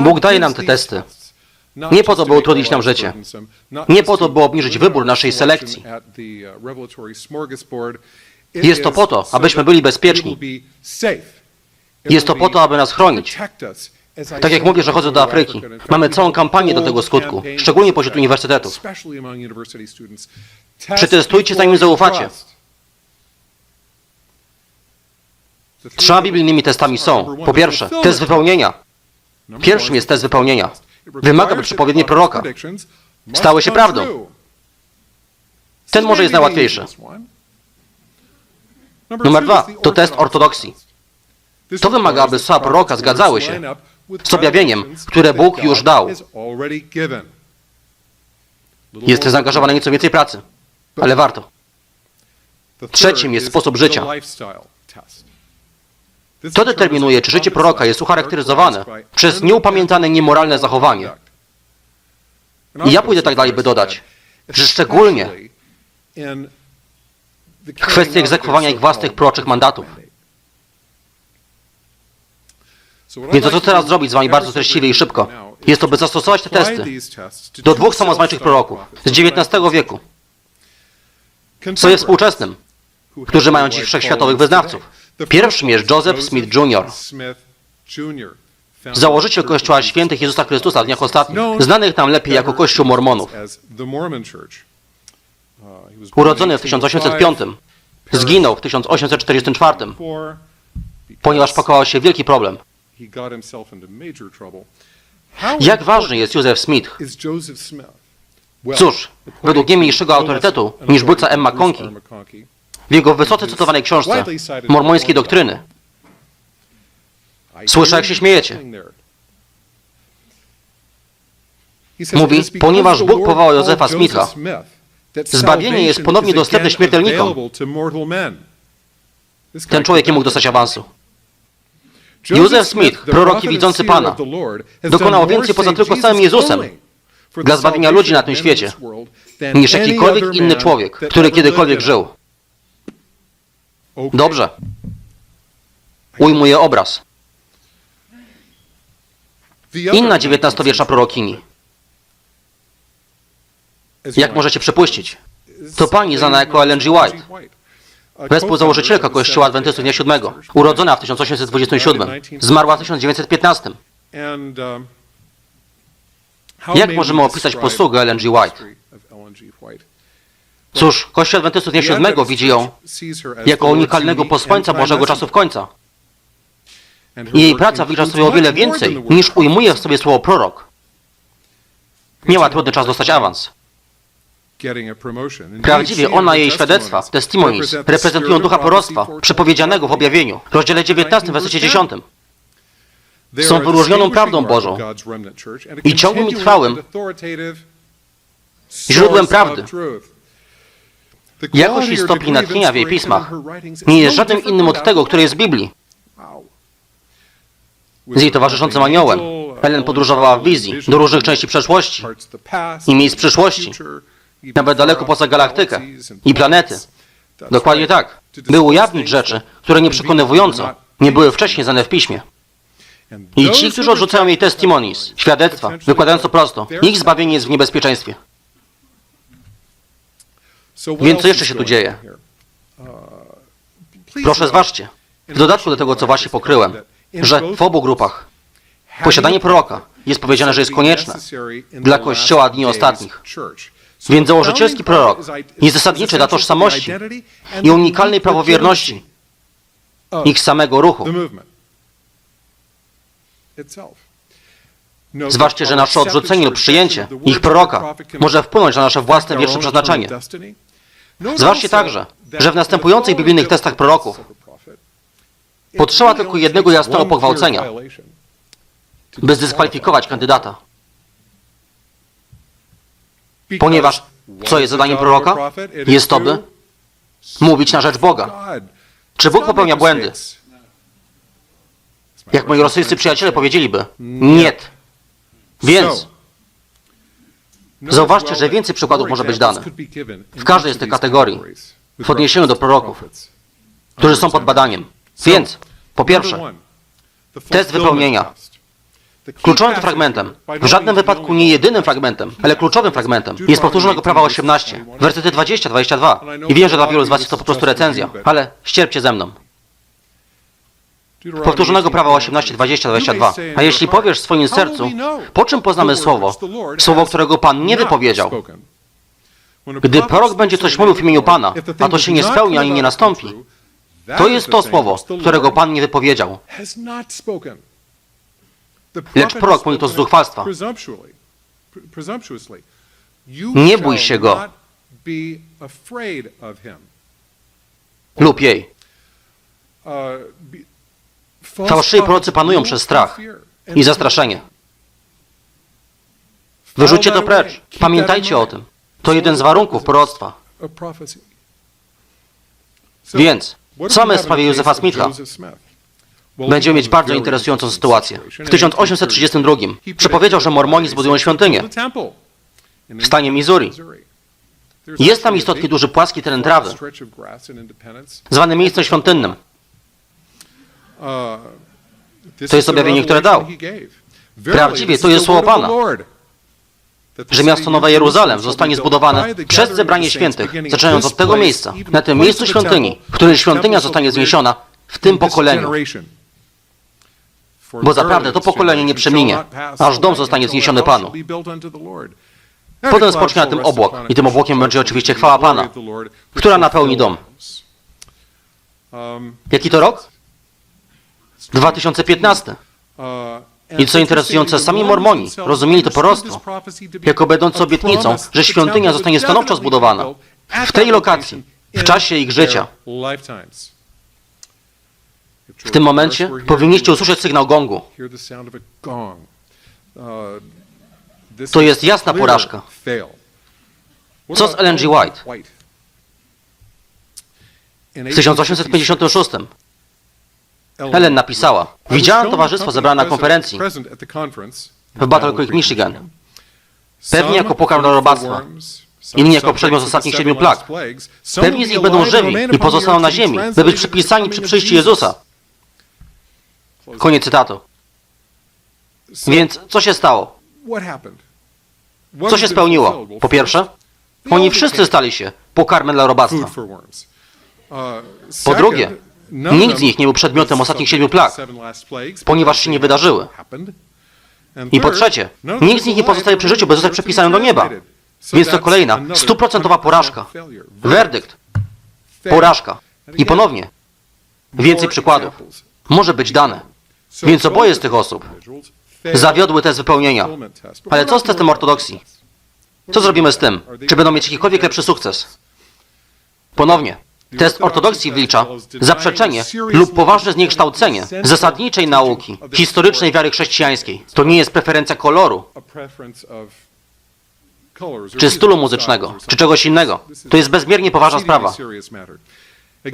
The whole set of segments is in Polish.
Bóg daje nam te testy. Nie po to, by utrudnić nam życie. Nie po to, by obniżyć wybór naszej selekcji. Jest to po to, abyśmy byli bezpieczni. Jest to po to, aby nas chronić. Tak jak mówię, że chodzę do Afryki. Mamy całą kampanię do tego skutku, szczególnie pośród uniwersytetów. Przetestujcie, zanim zaufacie. Trzema biblijnymi testami są. Po pierwsze, test wypełnienia. Pierwszym jest test wypełnienia. Wymaga, by przepowiednie proroka stały się prawdą. Ten może jest najłatwiejszy. Numer dwa to test ortodoksji. To wymaga, aby słowa proroka zgadzały się z objawieniem, które Bóg już dał. Jest zaangażowany nieco więcej pracy, ale warto. Trzecim jest sposób życia. To determinuje, czy życie proroka jest ucharakteryzowane przez nieupamiętane niemoralne zachowanie. I ja pójdę tak dalej, by dodać, że szczególnie w kwestii egzekwowania ich własnych proroczych mandatów. Więc to, co teraz zrobić z wami bardzo treściwie i szybko, jest to, by zastosować te testy do dwóch samozwańczych proroków z XIX wieku, co jest współczesnym, którzy mają dziś wszechświatowych wyznawców. Pierwszym jest Joseph Smith Jr., założyciel Kościoła Świętych Jezusa Chrystusa w dniach ostatnich, znanych nam lepiej jako Kościół Mormonów. Urodzony w 1805, zginął w 1844, ponieważ pakował się wielki problem. Jak ważny jest Józef Smith? Cóż, według nie mniejszego autorytetu niż byłca M. McConkie, w jego wysoce cytowanej książce Mormońskiej Doktryny, Słyszę, jak się śmiejecie. Mówi, ponieważ Bóg powołał Józefa Smitha, zbawienie jest ponownie dostępne śmiertelnikom. ten człowiek nie mógł dostać awansu. Józef Smith, prorok i widzący Pana, dokonał więcej poza tylko samym Jezusem dla zbawienia ludzi na tym świecie, niż jakikolwiek inny człowiek, który kiedykolwiek żył. Dobrze. Ujmuję obraz. Inna XIX-wieczna prorokini. Jak możecie przypuścić? To pani znana jako Ellen G. White, współzałożycielka Kościoła Adwentystów Dnia Siódmego, urodzona w 1827, zmarła w 1915. Jak możemy opisać posługę Ellen G. White? Cóż, Kościół Adwentystów Dnia Siódmego widzi ją jako unikalnego posłańca Bożego czasów końca. I jej praca wlicza sobie o wiele więcej, niż ujmuje w sobie słowo prorok. Miała trudny czas dostać awans. Prawdziwie ona i jej świadectwa, testimonies, reprezentują ducha proroctwa, przepowiedzianego w objawieniu, w rozdziale 19, wersecie 10. Są wyróżnioną prawdą Bożą i ciągłym i trwałym źródłem prawdy. Jakość i stopień natchnienia w jej pismach nie jest żadnym innym od tego, które jest w Biblii. Z jej towarzyszącym aniołem, Ellen podróżowała w wizji do różnych części przeszłości i miejsc przyszłości, nawet daleko poza galaktykę i planety. Dokładnie tak. By ujawnić rzeczy, które nieprzekonywująco nie były wcześniej znane w piśmie. I ci, którzy odrzucają jej testimonies, świadectwa, wykładając to prosto, ich zbawienie jest w niebezpieczeństwie. Więc co jeszcze się tu dzieje? Proszę zważcie, w dodatku do tego, co właśnie pokryłem, że w obu grupach posiadanie proroka jest powiedziane, że jest konieczne dla Kościoła dni ostatnich. Więc założycielski prorok jest zasadniczy dla tożsamości i unikalnej prawowierności ich samego ruchu. Zważcie, że nasze odrzucenie lub przyjęcie ich proroka może wpłynąć na nasze własne wieczne przeznaczenie. Zważcie także, że w następujących biblijnych testach proroków potrzeba tylko jednego jasnego pogwałcenia, by zdyskwalifikować kandydata. Ponieważ co jest zadaniem proroka? Jest to, by mówić na rzecz Boga. Czy Bóg popełnia błędy? Jak moi rosyjscy przyjaciele powiedzieliby, nie. Więc zauważcie, że więcej przykładów może być dane w każdej z tych kategorii w odniesieniu do proroków, którzy są pod badaniem. Więc, po pierwsze, test wypełnienia. Kluczowym fragmentem, w żadnym wypadku nie jedynym fragmentem, ale kluczowym fragmentem jest powtórzonego prawa 18, wersety 20-22. I wiem, że dla wielu z Was jest to po prostu recenzja, ale ścierpcie ze mną. Powtórzonego prawa 18, 20, 22. A jeśli powiesz w swoim sercu, po czym poznamy słowo? Słowo, którego Pan nie wypowiedział. Gdy prorok będzie coś mówił w imieniu Pana, a to się nie spełni ani nie nastąpi, to jest to słowo, którego Pan nie wypowiedział. Lecz prorok mówi to z zuchwalstwa. Nie bój się go. Lub jej. Fałszywi prorocy panują przez strach I zastraszenie. Wyrzućcie to precz. Pamiętajcie o tym. To jeden z warunków proroctwa. Więc, co mamy w sprawie Józefa Smitha? Będziemy mieć bardzo interesującą sytuację. W 1832 przepowiedział, że Mormoni zbudują świątynię w stanie Missouri. Jest tam istotnie duży płaski teren trawy, zwany miejscem świątynnym. To jest objawienie, które dał. Prawdziwie, to jest słowo Pana. Że miasto Nowe Jeruzalem zostanie zbudowane przez zebranie świętych, zaczynając od tego miejsca, na tym miejscu świątyni, w którym świątynia zostanie zniesiona w tym pokoleniu. Bo zaprawdę to pokolenie nie przeminie, aż dom zostanie zniesiony Panu. Potem spocznie na tym obłok i tym obłokiem będzie oczywiście chwała Pana, która napełni dom. Jaki to rok? 2015. I co interesujące, sami Mormoni rozumieli to porostwo Jako będące obietnicą, że świątynia zostanie stanowczo zbudowana w tej lokacji, w czasie ich życia. W tym momencie powinniście usłyszeć sygnał gongu. To jest jasna porażka. Co z Ellen G. White? W 1856 Helen napisała, widziałam towarzystwo zebrane na konferencji w Battle Creek, Michigan. Pewnie jako pokarm dla robactwa. Inni jako przedmiot z ostatnich siedmiu plag. Pewni z nich będą żywi i pozostaną na ziemi, by być przypisani przy przyjściu Jezusa. Koniec cytatu. Więc co się stało? Co się spełniło? Po pierwsze, oni wszyscy stali się pokarmem dla robactwa. Po drugie, Nikt z nich nie był przedmiotem ostatnich siedmiu plag, ponieważ się nie wydarzyły. I po trzecie, nikt z nich nie pozostaje przy życiu, by zostać przepisany do nieba. Więc to kolejna stuprocentowa porażka. Werdykt. Porażka. I ponownie, więcej przykładów może być dane. Więc oboje z tych osób zawiodły test wypełnienia. Ale co z testem ortodoksji? Co zrobimy z tym? Czy będą mieć jakikolwiek lepszy sukces? Ponownie, test ortodoksji wlicza zaprzeczenie lub poważne zniekształcenie zasadniczej nauki, historycznej wiary chrześcijańskiej. To nie jest preferencja koloru, czy stylu muzycznego, czy czegoś innego. To jest bezmiernie poważna sprawa.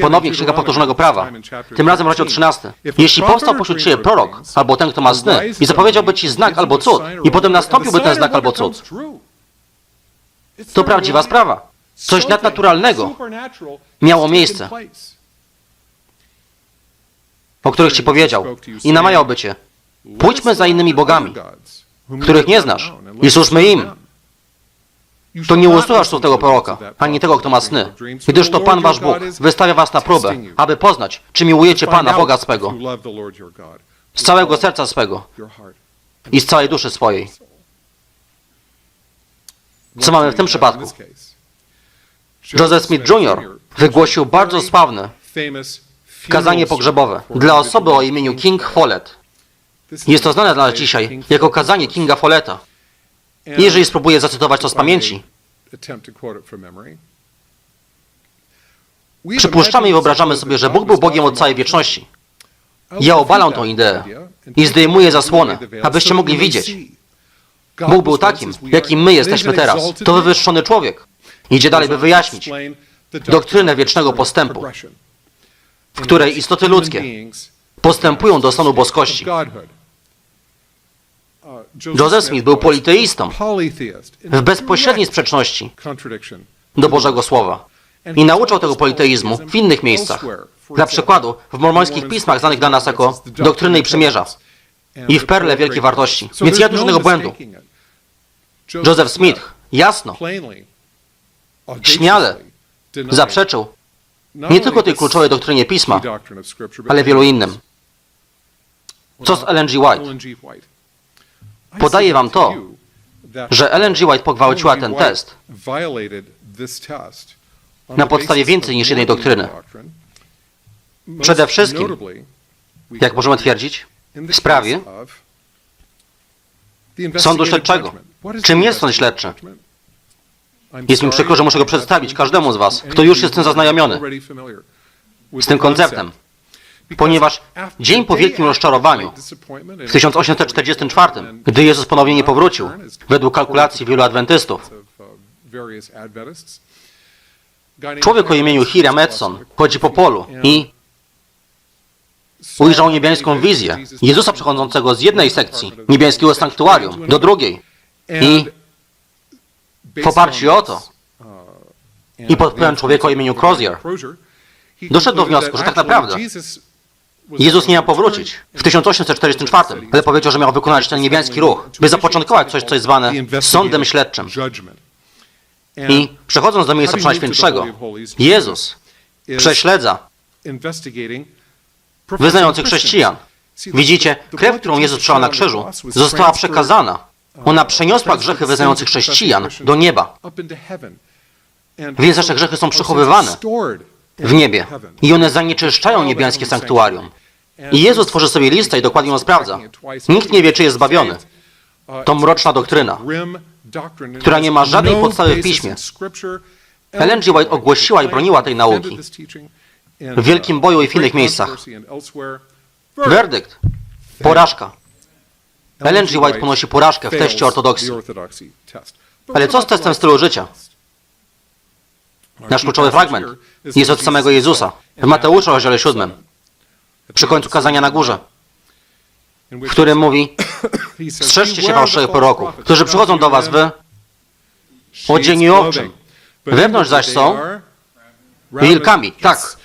Ponownie Księga Powtórzonego Prawa, tym razem rozdział 13. Jeśli powstał pośród Ciebie prorok, albo ten, kto ma sny, i zapowiedziałby Ci znak albo cud, i potem nastąpiłby ten znak albo cud, to prawdziwa sprawa. Coś nadnaturalnego miało miejsce, o których Ci powiedział, i namawiałby Cię. Pójdźmy za innymi bogami, których nie znasz, i służmy im. To nie usłuchasz słów tego proroka, ani tego, kto ma sny, gdyż to Pan Wasz Bóg wystawia Was na próbę, aby poznać, czy miłujecie Pana Boga swego, z całego serca swego i z całej duszy swojej. Co mamy w tym przypadku? Joseph Smith Jr. wygłosił bardzo sławne kazanie pogrzebowe dla osoby o imieniu King Follett. Jest to znane dla nas dzisiaj jako kazanie Kinga Folletta. Jeżeli spróbuję zacytować to z pamięci, przypuszczamy i wyobrażamy sobie, że Bóg był Bogiem od całej wieczności. Ja obalam tą ideę i zdejmuję zasłonę, abyście mogli widzieć. Bóg był takim, jakim my jesteśmy teraz. To wywyższony człowiek. Idzie dalej, by wyjaśnić doktrynę wiecznego postępu, w której istoty ludzkie postępują do stanu boskości. Joseph Smith był politeistą w bezpośredniej sprzeczności do Bożego Słowa i nauczał tego politeizmu w innych miejscach. Dla przykładu, w mormońskich pismach znanych dla nas jako doktryny i przymierza. i w perle wielkiej wartości. Więc ma tu żadnego błędu. Joseph Smith jasno, śmiale zaprzeczył nie tylko tej kluczowej doktrynie Pisma, ale wielu innym. Co z Ellen G. White? Podaję wam to, że Ellen G. White pogwałciła ten test na podstawie więcej niż jednej doktryny. Przede wszystkim, jak możemy twierdzić, w sprawie sądu śledczego. Czym jest sąd śledczy? Jest mi przykro, że muszę go przedstawić każdemu z Was, kto już jest z tym zaznajomiony, z tym konceptem. Ponieważ dzień po wielkim rozczarowaniu w 1844, gdy Jezus ponownie nie powrócił, według kalkulacji wielu adwentystów, człowiek o imieniu Hiram Edson chodzi po polu i ujrzał niebiańską wizję Jezusa przechodzącego z jednej sekcji niebiańskiego sanktuarium do drugiej. I w oparciu o to i pod wpływem człowieka o imieniu Crozier doszedł do wniosku, że tak naprawdę Jezus nie miał powrócić w 1844, ale powiedział, że miał wykonać ten niebiański ruch, by zapoczątkować coś, co jest zwane sądem śledczym. I przechodząc do miejsca Przenajświętszego, Jezus prześledza wyznających chrześcijan. Widzicie, krew, którą Jezus przelał na krzyżu, została przekazana. Ona przeniosła grzechy wyznających chrześcijan do nieba. Więc nasze grzechy są przechowywane w niebie i one zanieczyszczają niebiańskie sanktuarium. I Jezus tworzy sobie listę i dokładnie ją sprawdza. Nikt nie wie, czy jest zbawiony. To mroczna doktryna, która nie ma żadnej podstawy w piśmie. Ellen G. White ogłosiła i broniła tej nauki w wielkim boju i w innych miejscach. Werdykt. Porażka. Ellen G. White ponosi porażkę w teście ortodoksji. Ale co z testem stylu życia? Nasz kluczowy fragment jest od samego Jezusa w Mateusza, rozdziale 7, przy końcu kazania na górze, w którym mówi Strzeżcie się fałszywych proroków, którzy przychodzą do was w odzieniu owczym. Wewnątrz zaś są wilkami. Tak.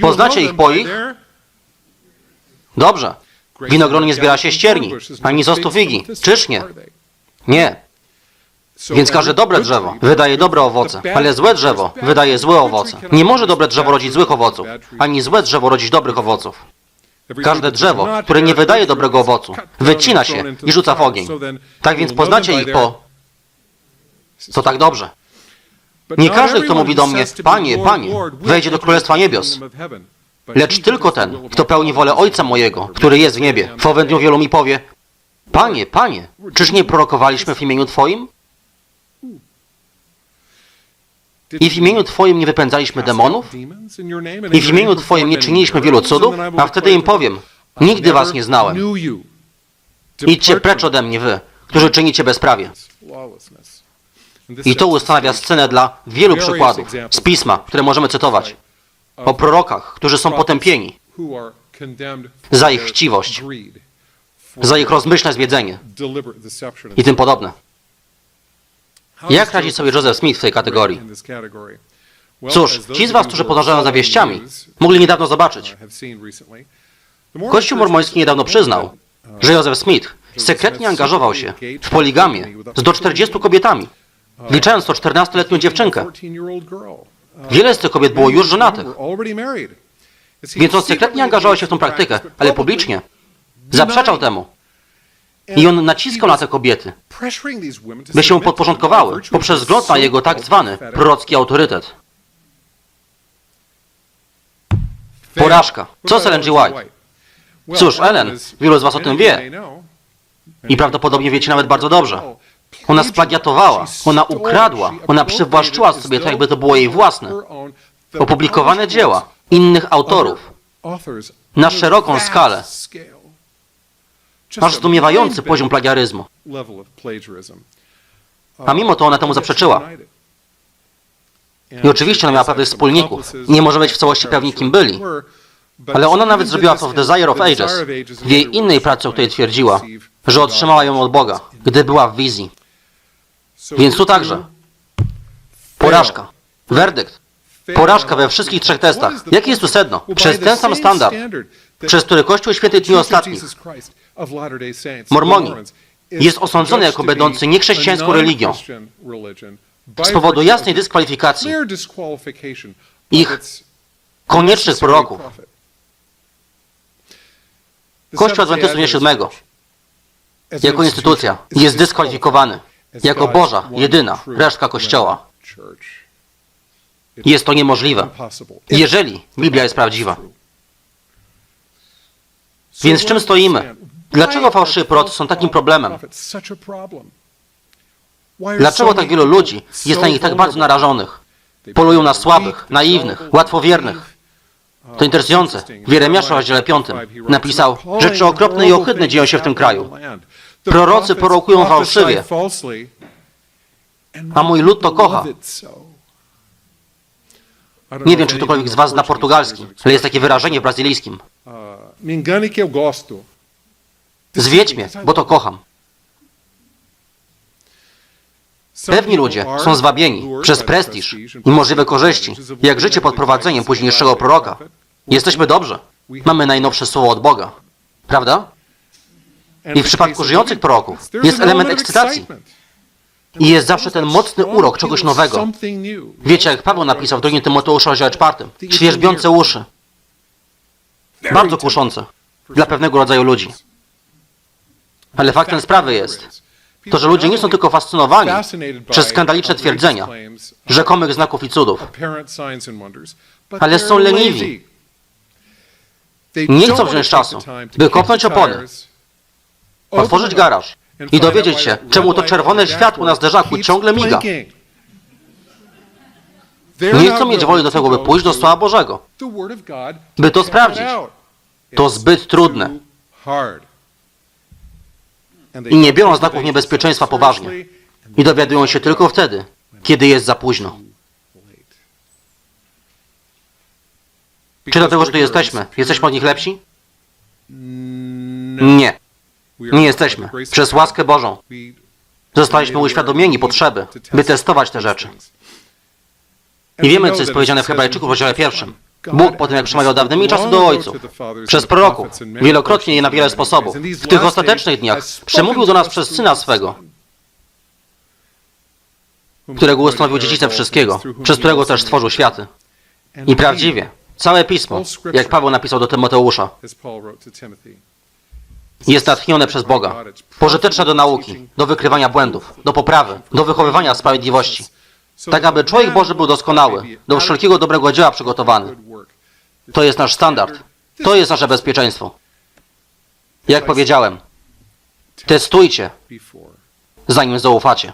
Poznacie ich po ich? Dobrze. Winogron nie zbiera się ścierni, ani z ostu figi. Czyż nie? Nie. Więc każde dobre drzewo wydaje dobre owoce, ale złe drzewo wydaje złe owoce. Nie może dobre drzewo rodzić złych owoców, ani złe drzewo rodzić dobrych owoców. Każde drzewo, które nie wydaje dobrego owocu, wycina się i rzuca w ogień. Tak więc poznacie ich po... To tak dobrze. Nie każdy, kto mówi do mnie, Panie, Panie, wejdzie do Królestwa Niebios, lecz tylko ten, kto pełni wolę Ojca mojego, który jest w niebie. W owym dniu wielu mi powie, Panie, Panie, czyż nie prorokowaliśmy w imieniu Twoim? I w imieniu Twoim nie wypędzaliśmy demonów? I w imieniu Twoim nie czyniliśmy wielu cudów? A wtedy im powiem, nigdy Was nie znałem. Idźcie precz ode mnie wy, którzy czynicie bezprawie. I to ustanawia scenę dla wielu przykładów z Pisma, które możemy cytować. O prorokach, którzy są potępieni za ich chciwość, za ich rozmyślne zwiedzenie i tym podobne. Jak radzi sobie Joseph Smith w tej kategorii? Cóż, ci z Was, którzy podążają za wieściami, mogli niedawno zobaczyć. Kościół mormoński niedawno przyznał, że Joseph Smith sekretnie angażował się w poligamię z do 40 kobietami, liczając to 14-letnią dziewczynkę. Wiele z tych kobiet było już żonatych, więc on sekretnie angażował się w tą praktykę, ale publicznie zaprzeczał temu. I on naciskał na te kobiety, by się podporządkowały poprzez wzgląd na jego tak zwany prorocki autorytet. Porażka. Co z Ellen G. White? Cóż, Ellen, wielu z Was o tym wie i prawdopodobnie wiecie nawet bardzo dobrze. Ona splagiatowała, ona ukradła, ona przywłaszczyła sobie to, jakby to było jej własne. Opublikowane dzieła innych autorów na szeroką skalę, aż zdumiewający poziom plagiaryzmu. A mimo to ona temu zaprzeczyła. I oczywiście ona miała pewnych wspólników. Nie może być w całości pewni, kim byli. Ale ona nawet zrobiła to w Desire of Ages, w jej innej pracy, o której twierdziła, że otrzymała ją od Boga, gdy była w wizji. Więc tu także porażka, werdykt, porażka we wszystkich trzech testach. Jaki jest tu sedno? Przez ten sam standard przez który Kościół Świętych Dni Ostatnich, Mormoni, jest osądzony jako będący niechrześcijańską religią z powodu jasnej dyskwalifikacji ich koniecznych proroków. Kościół Adwentystów Dnia Siódmego jako instytucja jest dyskwalifikowany jako Boża, jedyna resztka Kościoła. Jest to niemożliwe, jeżeli Biblia jest prawdziwa. Więc czym stoimy? Dlaczego fałszywi prorocy są takim problemem? Dlaczego tak wielu ludzi jest na nich tak bardzo narażonych? Polują na słabych, naiwnych, łatwowiernych. To interesujące. W Jeremiaszu rozdziale 5 napisał, rzeczy okropne i ohydne dzieją się w tym kraju. Prorocy prorokują fałszywie, A mój lud to kocha. Nie wiem, czy ktokolwiek z Was zna portugalski, ale jest takie wyrażenie w brazylijskim. Gosto. Zwiedź mnie, bo to kocham. Pewni ludzie są zwabieni przez prestiż i możliwe korzyści, jak życie pod prowadzeniem późniejszego proroka. Jesteśmy dobrze. Mamy najnowsze słowo od Boga. Prawda? I w przypadku żyjących proroków jest element ekscytacji. I jest zawsze ten mocny urok czegoś nowego. Wiecie, jak Paweł napisał w 2 Tymoteusza rozdziale 4. Świerzbiące uszy. Bardzo kuszące. Dla pewnego rodzaju ludzi. Ale faktem sprawy jest, to, że ludzie nie są tylko fascynowani przez skandaliczne twierdzenia rzekomych znaków i cudów, ale są leniwi. Nie chcą wziąć czasu, by kopnąć opony, otworzyć garaż i dowiedzieć się, czemu to czerwone światło na zderzaku ciągle miga. Nie chcą mieć woli do tego, by pójść do Słowa Bożego. by to sprawdzić. To zbyt trudne. I nie biorą znaków niebezpieczeństwa poważnie. I dowiadują się tylko wtedy, kiedy jest za późno. Czy dlatego, że tu jesteśmy, jesteśmy od nich lepsi? Nie, nie jesteśmy. Przez łaskę Bożą. Zostaliśmy uświadomieni potrzeby, by testować te rzeczy. I wiemy, co jest powiedziane w Hebrajczyków w rozdziale pierwszym. Bóg, po tym jak przemawiał dawnymi czasy do ojców, Przez proroków, wielokrotnie i na wiele sposobów, w tych ostatecznych dniach przemówił do nas przez Syna swego, którego ustanowił dziedzicem wszystkiego, przez którego też stworzył światy. I prawdziwie, całe Pismo, jak Paweł napisał do Tymoteusza, jest natchnione przez Boga, pożyteczne do nauki, do wykrywania błędów, do poprawy, do wychowywania sprawiedliwości, tak aby człowiek Boży był doskonały, do wszelkiego dobrego dzieła przygotowany. To jest nasz standard. To jest nasze bezpieczeństwo. Jak powiedziałem, testujcie, zanim zaufacie.